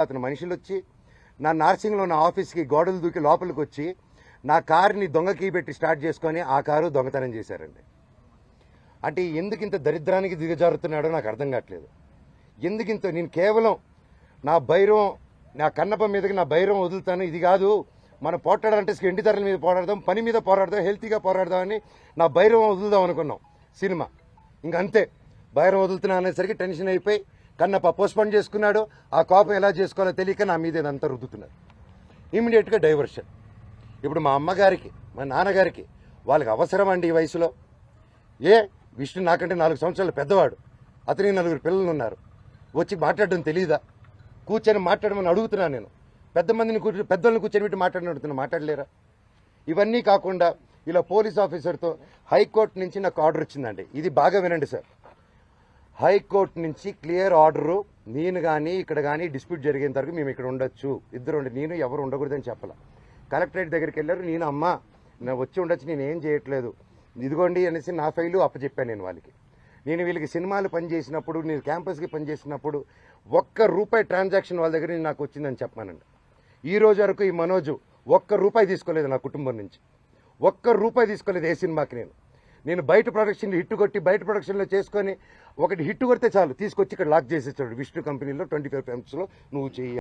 అతను మనుషులు వచ్చి నా నార్సింగ్లో నా ఆఫీస్కి గోడలు దూకి లోపలికి వచ్చి నా కారుని దొంగకి పెట్టి స్టార్ట్ చేసుకొని ఆ కారు దొంగతనం చేశారండి. అంటే ఎందుకు ఇంత దరిద్రానికి దిగజారుతున్నాడో నాకు అర్థం కావట్లేదు. ఎందుకు ఇంత నేను కేవలం నా భైరం నా కన్నప మీదకి నా బైరం వదులుతాను ఇది కాదు మనం పోట్లాడాలంటే ఎండి ధరల మీద పోరాడదాం పని మీద పోరాడదాం హెల్తీగా పోరాడదామని నా బైరం వదులుదాం అనుకున్నాం. సినిమా. ఇంక అంతే. వదులుతున్నా అనేసరికి టెన్షన్ అయిపోయి కన్నప్ప పోస్ట్పోన్ చేసుకున్నాడు ఆ కోపం ఎలా చేసుకోవాలో తెలియక నా మీద ఇదంతా రుద్దుతున్నారు. ఇమీడియట్గా డైవర్షన్ ఇప్పుడు మా అమ్మగారికి మా నాన్నగారికి వాళ్ళకి అవసరం అండి ఈ వయసులో? ఏ? విష్ణు నాకంటే నాలుగు సంవత్సరాలు పెద్దవాడు. అతనికి నలుగురు పిల్లలు ఉన్నారు. వచ్చి మాట్లాడడం తెలియదా కూర్చొని మాట్లాడమని అడుగుతున్నాను నేను. పెద్ద మందిని కూర్చొని పెద్దలను కూర్చొని పెట్టి మాట్లాడని అడుగుతున్నా. మాట్లాడలేరా? ఇవన్నీ కాకుండా ఇలా పోలీస్ ఆఫీసర్తో హైకోర్టు నుంచి నాకు ఆర్డర్ వచ్చిందండి ఇది బాగా వినండి సార్. హైకోర్టు నుంచి క్లియర్ ఆర్డరు నేను కానీ ఇక్కడ కానీ డిస్ప్యూట్ జరిగేంత వరకు మేము ఇక్కడ ఉండొచ్చు. ఇద్దరు ఉండి నేను ఎవరు ఉండకూడదని చెప్పాల. కలెక్టరేట్ దగ్గరికి వెళ్ళారు నేను అమ్మ నేను వచ్చి ఉండొచ్చు నేను ఏం చేయట్లేదు. ఇదిగోండి అనేసి నా ఫైలు అప్పచెప్పాను నేను వాళ్ళకి. నేను వీళ్ళకి సినిమాలు పనిచేసినప్పుడు నేను క్యాంపస్కి పనిచేసినప్పుడు ఒక్క రూపాయి ట్రాన్సాక్షన్ వాళ్ళ దగ్గర నేను నాకు వచ్చిందని చెప్పానండి ఈ రోజు వరకు ఈ మనోజు ఒక్క రూపాయి తీసుకోలేదు నా కుటుంబం నుంచి. ఒక్క రూపాయి తీసుకోలేదు ఏ సినిమాకి నేను. నేను బయట ప్రొడక్షన్లు హిట్ కొట్టి బయట ప్రొడక్షన్లో చేసుకొని ఒకటి హిట్ కొడితే చాలు. తీసుకొచ్చి ఇక్కడ లాక్ చేసేసాడు విష్ణు కంపెనీలో ట్వంటీ ఫైవ్లో నువ్వు చెయ్యి.